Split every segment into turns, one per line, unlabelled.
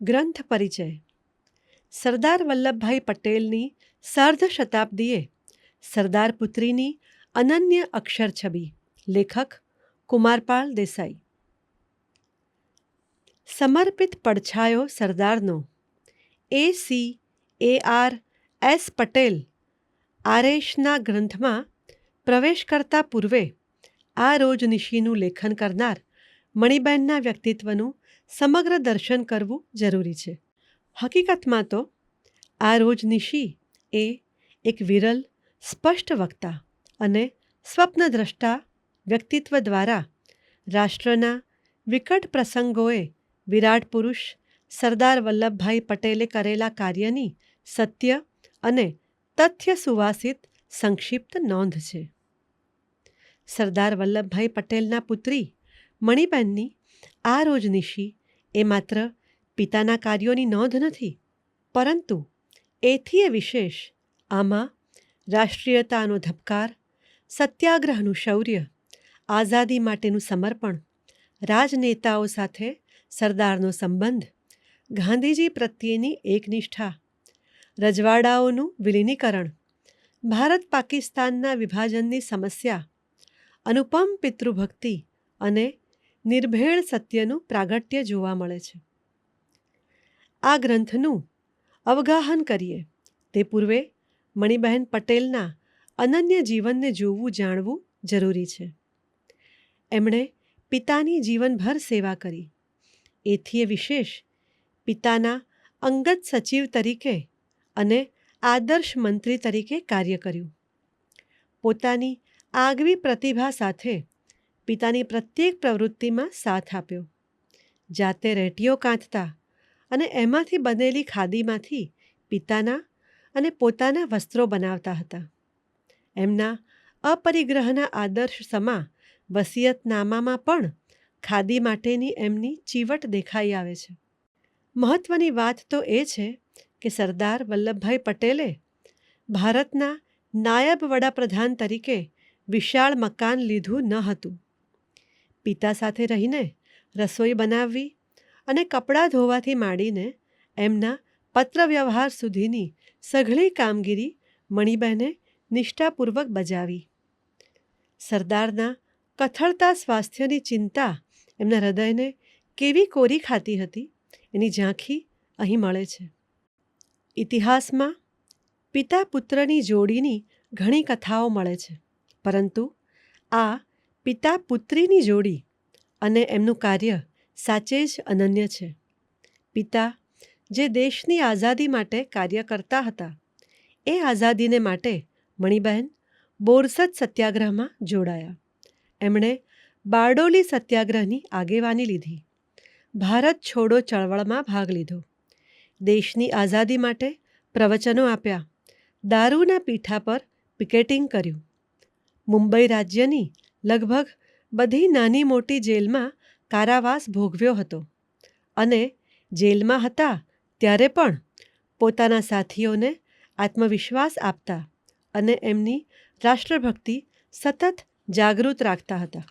ગ્રંથ પરિચય. સરદાર વલ્લભભાઈ પટેલની સાર્ધ શતાબ્દીએ સરદાર પુત્રીની અનન્ય અક્ષર છબી, લેખક કુમારપાલ દેસાઈ. સમર્પિત પડછાયો સરદારનો એ C A R S Patel આરેશના ગ્રંથમાં પ્રવેશ કરતા પૂર્વે આ રોજનિશીનું લેખન કરનાર મણિબેનના વ્યક્તિત્વનું સમગ્ર દર્શન કરવું જરૂરી છે. હકીકતમાં તો આ રોજ નિશી એ એક વિરલ, સ્પષ્ટ વક્તા અને સ્વપ્નદ્રષ્ટા વ્યક્તિત્વ દ્વારા રાષ્ટ્રના વિકટ પ્રસંગોએ વિરાટ પુરુષ સરદાર વલ્લભભાઈ પટેલે કરેલા કાર્યની સત્ય અને તથ્ય સુવાસિત સંક્ષિપ્ત નોંધ છે. સરદાર વલ્લભભાઈ પટેલના પુત્રી મણિબેનની આ રોજનિશી એ માત્ર પિતાના કાર્યોની નોંધ નથી, પરંતુ એથી એ વિશેષ આમાં રાષ્ટ્રીયતાનો ધબકાર, સત્યાગ્રહનું શૌર્ય, આઝાદી માટેનું સમર્પણ, રાજનેતાઓ સાથે સરદારનો સંબંધ, ગાંધીજી પ્રત્યેની એકનિષ્ઠા, રજવાડાઓનું વિલીનીકરણ, ભારત પાકિસ્તાનના વિભાજનની સમસ્યા, અનુપમ પિતૃભક્તિ અને નિર્ભેળ સત્યનું પ્રાગટ્ય જોવા મળે છે. આ ગ્રંથનું અવગાહન કરીએ. તે પૂર્વે મણિબહેન પટેલના અનન્ય જીવનને જોવું જાણવું જરૂરી છે. એમણે પિતાની જીવનભર સેવા કરી. એથી એ વિશેષ પિતાના અંગત સચિવ તરીકે અને આદર્શ મંત્રી તરીકે કાર્ય કર્યું. પોતાની આગવી પ્રતિભા સાથે પિતાની પ્રત્યેક પ્રવૃત્તિમાં સાથ આપ્યો. જાતે રેટીઓ કાંથતા અને એમાંથી બનેલી ખાદીમાંથી પિતાના અને પોતાના વસ્ત્રો બનાવતા હતા. એમના અપરિગ્રહના આદર્શ સમા વસિયતનામામાં પણ ખાદી માટેની એમની ચીવટ દેખાઈ આવે છે. મહત્ત્વની વાત તો એ છે કે સરદાર વલ્લભભાઈ પટેલે ભારતના નાયબ વડાપ્રધાન તરીકે વિશાળ મકાન લીધું ન હતું. પિતા સાથે રહીને રસોઈ બનાવવી અને કપડાં ધોવાથી માંડીને એમના પત્રવ્યવહાર સુધીની સઘળી કામગીરી મણિબહેને નિષ્ઠાપૂર્વક બજાવી. સરદારના કથળતા સ્વાસ્થ્યની ચિંતા એમના હૃદયને કેવી કોરી ખાતી હતી એની ઝાંખી અહીં મળે છે. ઇતિહાસમાં પિતા પુત્રની જોડીની ઘણી કથાઓ મળે છે, પરંતુ આ પિતા પુત્રીની જોડી અને એમનું કાર્ય સાચે જ અનન્ય છે. પિતા, જે દેશની આઝાદી માટે કાર્ય કરતા હતા, એ આઝાદીને માટે મણિબહેન બોરસદ સત્યાગ્રહમાં જોડાયા. એમણે બારડોલી સત્યાગ્રહની આગેવાની લીધી. ભારત છોડો ચળવળમાં ભાગ લીધો. દેશની આઝાદી માટે પ્રવચનો આપ્યા. દારૂના પીઠા પર પિકેટિંગ કર્યું. મુંબઈ રાજ્યની લગભગ બધી નાની મોટી જેલમાં કારાવાસ ભોગવ્યો હતો અને જેલમાં હતા ત્યારે પણ પોતાના સાથીઓને આત્મવિશ્વાસ આપતા અને એમની રાષ્ટ્રભક્તિ સતત જાગૃત રાખતા હતા.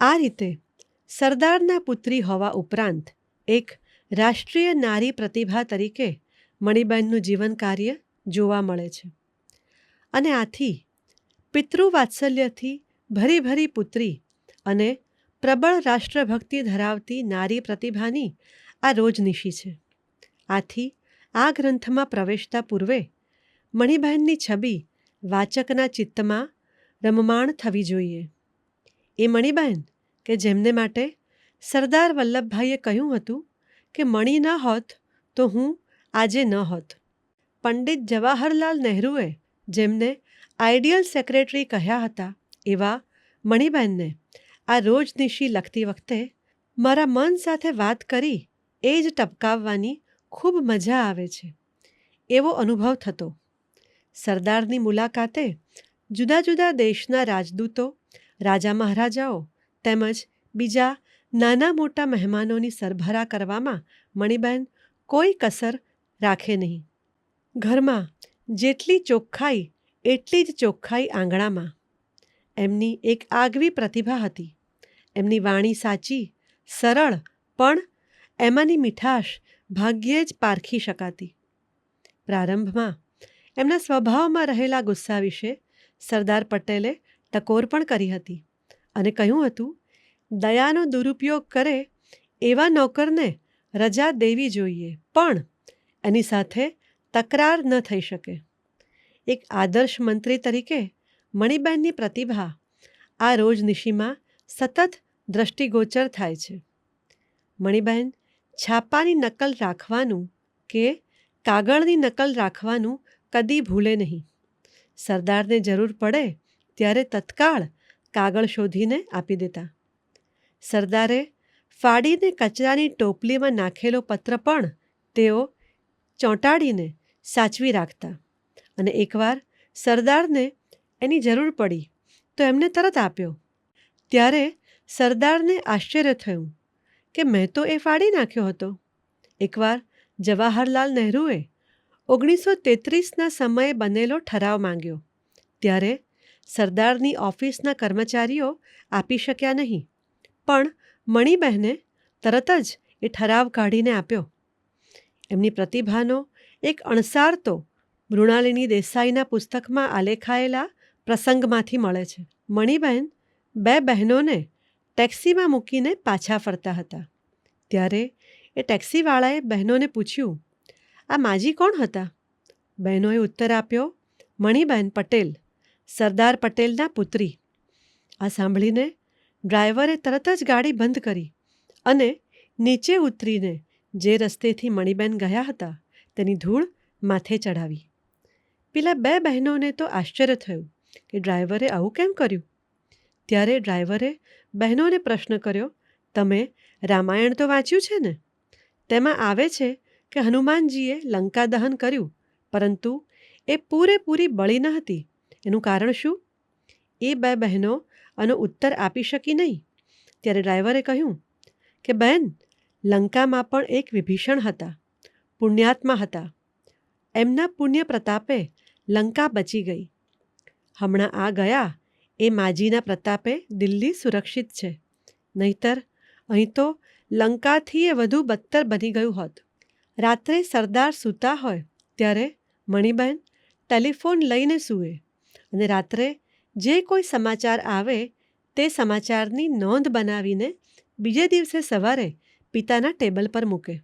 આ રીતે સરદારના પુત્રી હોવા ઉપરાંત એક રાષ્ટ્રીય નારી પ્રતિભા તરીકે મણિબેનનું જીવન કાર્ય જોવા મળે છે. અને આથી પિતૃવાત્સલ્યથી ભરી ભરી પુત્રી અને પ્રબળ રાષ્ટ્રભક્તિ ધરાવતી નારી પ્રતિભાની આ રોજનિશી છે. આથી આ ગ્રંથમાં પ્રવેશતા પૂર્વે મણિબહેનની છબી વાચકના ચિત્તમાં રમમાણ થવી જોઈએ. એ મણિબહેન કે જેમને માટે સરદાર વલ્લભભાઈએ કહ્યું હતું કે મણી ન હોત તો હું આજે ન હોત. પંડિત જવાહરલાલ નહેરુએ જેમને આઈડિયલ સેક્રેટરી કહ્યા હતા એવા મણિબેનને આ રોજનિશી લખતી વખતે મારા મન સાથે વાત કરી એ જ ટપકાવવાની ખૂબ મજા આવે છે. એવો અનુભવ થતો. સરદારની મુલાકાતે જુદા જુદા દેશના રાજદૂતો, રાજા મહારાજાઓ તેમજ બીજા નાના મોટા મહેમાનોની સરભરા કરવામાં મણિબેન કોઈ કસર રાખે નહીં. ઘરમાં જેટલી ચોખ્ખાઈ, એટલી જ ચોખ્ખાઈ આંગણામાં એમની એક આગવી પ્રતિભા હતી. એમની વાણી સાચી, સરળ, પણ એમાંની મીઠાશ ભાગ્યે જ પારખી શકાતી. પ્રારંભમાં એમના સ્વભાવમાં રહેલા ગુસ્સા વિશે સરદાર પટેલે ટકોર પણ કરી હતી અને કહ્યું હતું, દયાનો દુરુપયોગ કરે એવા નોકરને રજા દેવી જોઈએ, પણ એની સાથે તકરાર ન થઈ શકે. એક આદર્શ મંત્રી તરીકે મણિબેનની પ્રતિભા આ રોજનિશીમાં સતત દ્રષ્ટિગોચર થાય છે. મણિબેન છાપાની નકલ રાખવાનું કે કાગળની નકલ રાખવાનું કદી ભૂલે નહીં. સરદારને જરૂર પડે ત્યારે તત્કાળ કાગળ શોધીને આપી દેતા. સરદારે ફાડીને કચરાની ટોપલીમાં નાખેલો પત્ર પણ તેઓ ચોંટાડીને સાચવી રાખતા અને એકવાર સરદારને એની જરૂર પડી. તો એમને તરત આપ્યો. ત્યારે સરદારને આશ્ચર્ય થયું કે મેં તો એ ફાડી નાખ્યો હતો. એકવાર જવાહરલાલ નહેરુએ ઓગણીસો તેત્રીસના સમયે બનેલો ઠરાવ માંગ્યો. ત્યારે સરદારની ઓફિસના કર્મચારીઓ આપી શક્યા નહીં. પણ મણિબહેને તરત જ એ ઠરાવ કાઢીને આપ્યો. એમની પ્રતિભાનો એક અણસાર તો મૃણાલિની દેસાઈના પુસ્તકમાં આલેખાયેલા પ્રસંગમાંથી મળે છે. મણિબહેન બે બહેનોને ટેક્સીમાં મૂકીને પાછા ફરતા હતા. ત્યારે એ ટેક્સીવાળાએ બહેનોને પૂછ્યું, આ માજી કોણ હતા? બહેનોએ ઉત્તર આપ્યો મણિબહેન પટેલ, સરદાર પટેલના પુત્રી. આ સાંભળીને ડ્રાઈવરે તરત જ ગાડી બંધ કરી અને નીચે ઉતરીને જે રસ્તેથી મણિબેન ગયા હતા તેની ધૂળ માથે ચડાવી પેલા બે બહેનોને તો આશ્ચર્ય થયું. કે ડ્રાઈવરે આવું કેમ કર્યું? ત્યારે ડ્રાઈવરે બહેનોને પ્રશ્ન કર્યો, તમે રામાયણ તો વાંચ્યું છે ને? તેમાં આવે છે કે હનુમાનજીએ લંકા દહન કર્યું, પરંતુ એ પૂરેપૂરી બળી ન હતી. એનું કારણ શું? એ બે બહેનો આનો ઉત્તર આપી શકી નહીં. ત્યારે ડ્રાઈવરે કહ્યું કે, બહેન, લંકામાં પણ એક વિભીષણ હતા, પુણ્યાત્મા હતા. એમના પુણ્ય પ્રતાપે લંકા બચી ગઈ. હમણાં આ ગયા, એ માજીના પ્રતાપે દિલ્હી સુરક્ષિત છે. નહીતર, અહીં તો લંકાથી એ વધુ બદતર બની ગયું હોત. રાત્રે સરદાર સૂતા હોય, ત્યારે મણિબેન ટેલિફોન લઈને સૂવે અને રાત્રે જે કોઈ સમાચાર આવે, તે સમાચારની નોંધ બનાવીને બીજે દિવસે સવારે પિતાના ટેબલ પર મૂકે.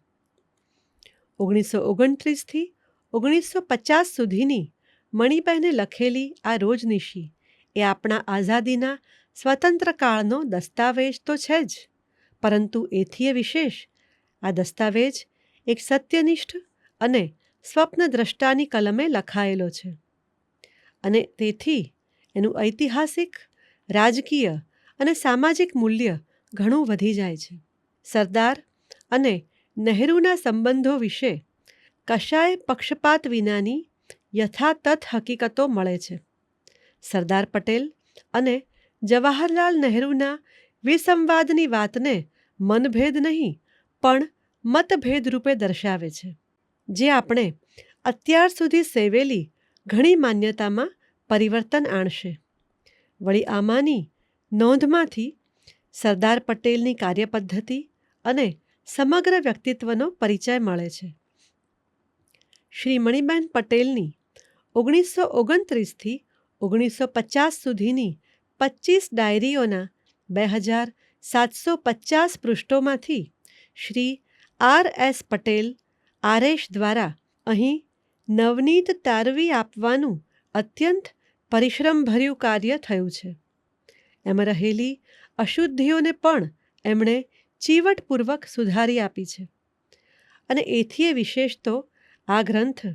ઓગણીસો ઓગણત્રીસથી ઓગણીસો પચાસ સુધીની મણિબહેને લખેલી આ રોજનિશી એ આપણા આઝાદીના સ્વતંત્ર કાળનો દસ્તાવેજ તો છે જ, પરંતુ એથીય વિશેષ, આ દસ્તાવેજ એક સત્યનિષ્ઠ અને સ્વપ્નદ્રષ્ટાની કલમે લખાયેલો છે. અને તેથી એનું ઐતિહાસિક, રાજકીય અને સામાજિક મૂલ્ય ઘણું વધી જાય છે. સરદાર અને નહેરુના સંબંધો વિશે કશાય પક્ષપાત વિનાની યથાતથ હકીકતો મળે છે. સરદાર પટેલ અને જવાહરલાલ નહેરુના વિસંવાદની વાતને મનભેદ નહીં, પણ મતભેદ રૂપે દર્શાવે છે. જે આપણે અત્યાર સુધી સેવેલી ઘણી માન્યતામાં પરિવર્તન આણશે. વળી આમાંની નોંધમાંથી સરદાર પટેલની કાર્યપદ્ધતિ અને સમગ્ર વ્યક્તિત્વનો પરિચય મળે છે. શ્રી મણિબેન પટેલની ઓગણીસો ઓગણત્રીસથી ઓગણીસો પચાસ સુધીની પચીસ ડાયરીઓના બે હજાર સાતસો પચાસ પૃષ્ઠોમાંથી શ્રી આર એસ પટેલ આરેશ દ્વારા અહીં નવનીત તારવી આપવાનું અત્યંત પરિશ્રમભર્યું કાર્ય થયું છે. એમાં રહેલી અશુદ્ધિઓને પણ એમણે ચીવટપૂર્વક સુધારી આપી છે. અને એથીય વિશેષ તો આ ગ્રંથ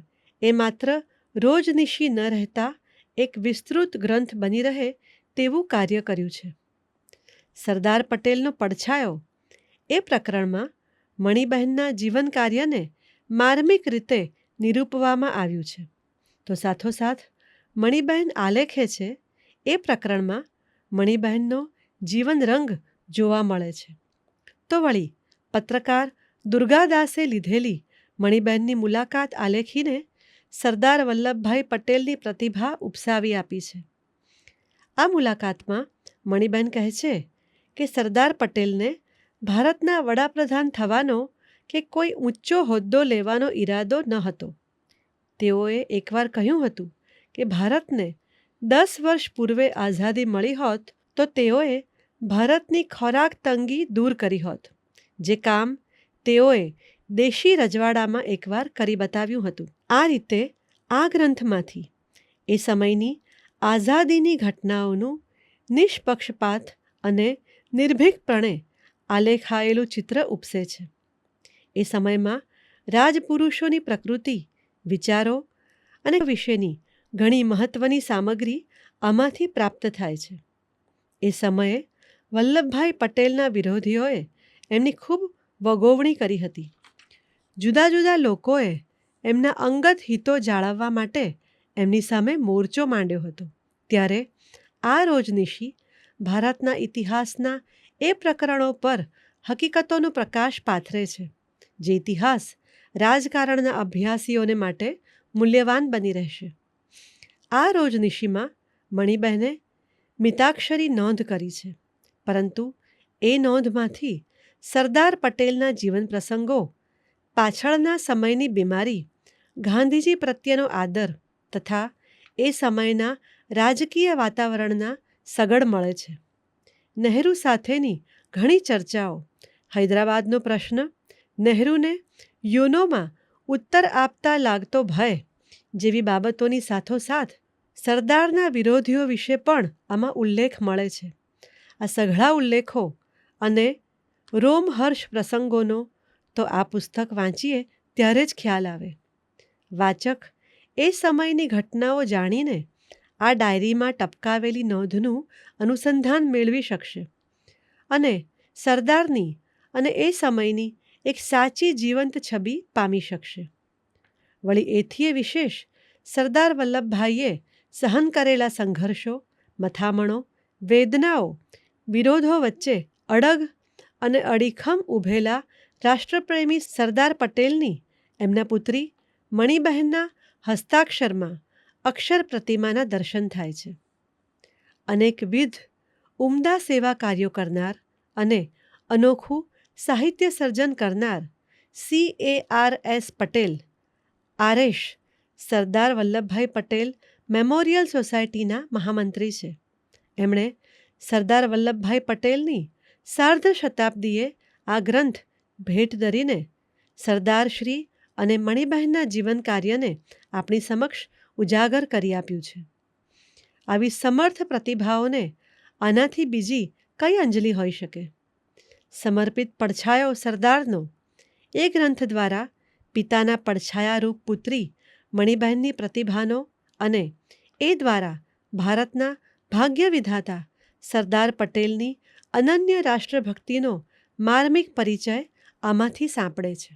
એ માત્ર રોજનિશી ન રહેતા એક વિસ્તૃત ગ્રંથ બની રહે તેવું કાર્ય કર્યું છે. સરદાર પટેલનો પડછાયો એ પ્રકરણમાં મણિબહેનના જીવન કાર્યને માર્મિક રીતે નિરૂપવામાં આવ્યું છે. તો સાથોસાથ મણિબહેન આલેખે છે એ પ્રકરણમાં મણિબહેનનો જીવન રંગ જોવા મળે છે. તો વળી પત્રકાર દુર્ગાદાસે લીધેલી મણિબહેનની મુલાકાત આલેખીને સરદાર વલ્લભભાઈ પટેલની પ્રતિભા ઉપસાવી આપી છે. આ મુલાકાતમાં મણિબેન કહે છે કે સરદાર પટેલને ભારતના વડાપ્રધાન થવાનો કે કોઈ ઊંચો હોદ્દો લેવાનો ઈરાદો ન હતો. તેઓએ એકવાર કહ્યું હતું કે ભારતને દસ વર્ષ પૂર્વે આઝાદી મળી હોત તો તેઓએ ભારતની ખોરાક તંગી દૂર કરી હોત. જે કામ તેઓએ દેશી રજવાડામાં એકવાર કરી બતાવ્યું હતું. આ રીતે આ ગ્રંથમાંથી એ સમયની આઝાદીની ઘટનાઓનું નિષ્પક્ષપાત અને નિર્ભીકપણે આલેખાયેલું ચિત્ર ઉપસે છે. એ સમયમાં રાજપુરુષોની પ્રકૃતિ, વિચારો અને વિશેની ઘણી મહત્ત્વની સામગ્રી આમાંથી પ્રાપ્ત થાય છે. એ સમયે વલ્લભભાઈ પટેલના વિરોધીઓએ એમની ખૂબ વગોવણી કરી હતી. જુદા જુદા લોકોએ એમના અંગત હિતો જાળવવા માટે એમની સામે મોરચો માંડ્યો હતો. ત્યારે આ રોજનિશી ભારતના ઇતિહાસના એ પ્રકરણો પર હકીકતોનો પ્રકાશ પાથરે છે, જે ઇતિહાસ રાજકારણના અભ્યાસીઓને માટે મૂલ્યવાન બની રહેશે. આ રોજનિશીમાં મણિબહેને મિતાક્ષરી નોંધ કરી છે, પરંતુ એ નોંધમાંથી સરદાર પટેલના જીવન પ્રસંગો પાછળના સમયની બીમારી, ગાંધીજી પ્રત્યેનો આદર તથા એ સમયના રાજકીય વાતાવરણના સગડ મળે છે. નહેરુ સાથેની ઘણી ચર્ચાઓ. હૈદરાબાદનો પ્રશ્ન, નહેરુને યુનોમાં ઉત્તર આપતા લાગતો ભય જેવી બાબતોની સાથોસાથ સરદારના વિરોધીઓ વિશે પણ આમાં ઉલ્લેખ મળે છે. આ સઘળા ઉલ્લેખો અને રોમહર્ષ પ્રસંગોનો તો આ પુસ્તક વાંચીએ ત્યારે જ ખ્યાલ આવે. વાચક, એ સમયની ઘટનાઓ જાણીને આ ડાયરીમાં ટપકાવેલી નોંધનું અનુસંધાન મેળવી શકશે. અને સરદારની અને એ સમયની એક સાચી જીવંત છબી પામી શકશે. વળી એથીએ વિશેષ સરદાર વલ્લભભાઈએ સહન કરેલા સંઘર્ષો, મથામણો, વેદનાઓ, વિરોધો વચ્ચે અડગ અને અડીખમ ઊભેલા રાષ્ટ્રપ્રેમી સરદાર પટેલની, એમના પુત્રી મણિબહેનના હસ્તાક્ષરમાં અક્ષર પ્રતિમાના દર્શન થાય છે. અનેકવિધ ઉમદા સેવા કાર્યો કરનાર અને અનોખું સાહિત્ય સર્જન કરનાર C A R S Patel Aresh Sardar Vallabhbhai Patel memorial સોસાયટીના મહામંત્રી છે. એમણે સરદાર વલ્લભભાઈ પટેલની સાર્ધ શતાબ્દીએ આ ગ્રંથ ભેટ ધરીને સરદારશ્રી અને મણિબહેનના જીવન કાર્યને આપણી સમક્ષ ઉજાગર કરી આપ્યું છે. આવી સમર્થ પ્રતિભાઓને આનાથી બીજી કઈ અંજલિ હોઈ શકે? સમર્પિત પડછાયો સરદારનો એ ગ્રંથ દ્વારા પિતાના પડછાયારૂપ પુત્રી મણિબહેનની પ્રતિભાનો અને એ દ્વારા ભારતના ભાગ્ય વિધાતા સરદાર પટેલની અનન્ય રાષ્ટ્રભક્તિનો માર્મિક પરિચય આમાંથી સાંપડે છે.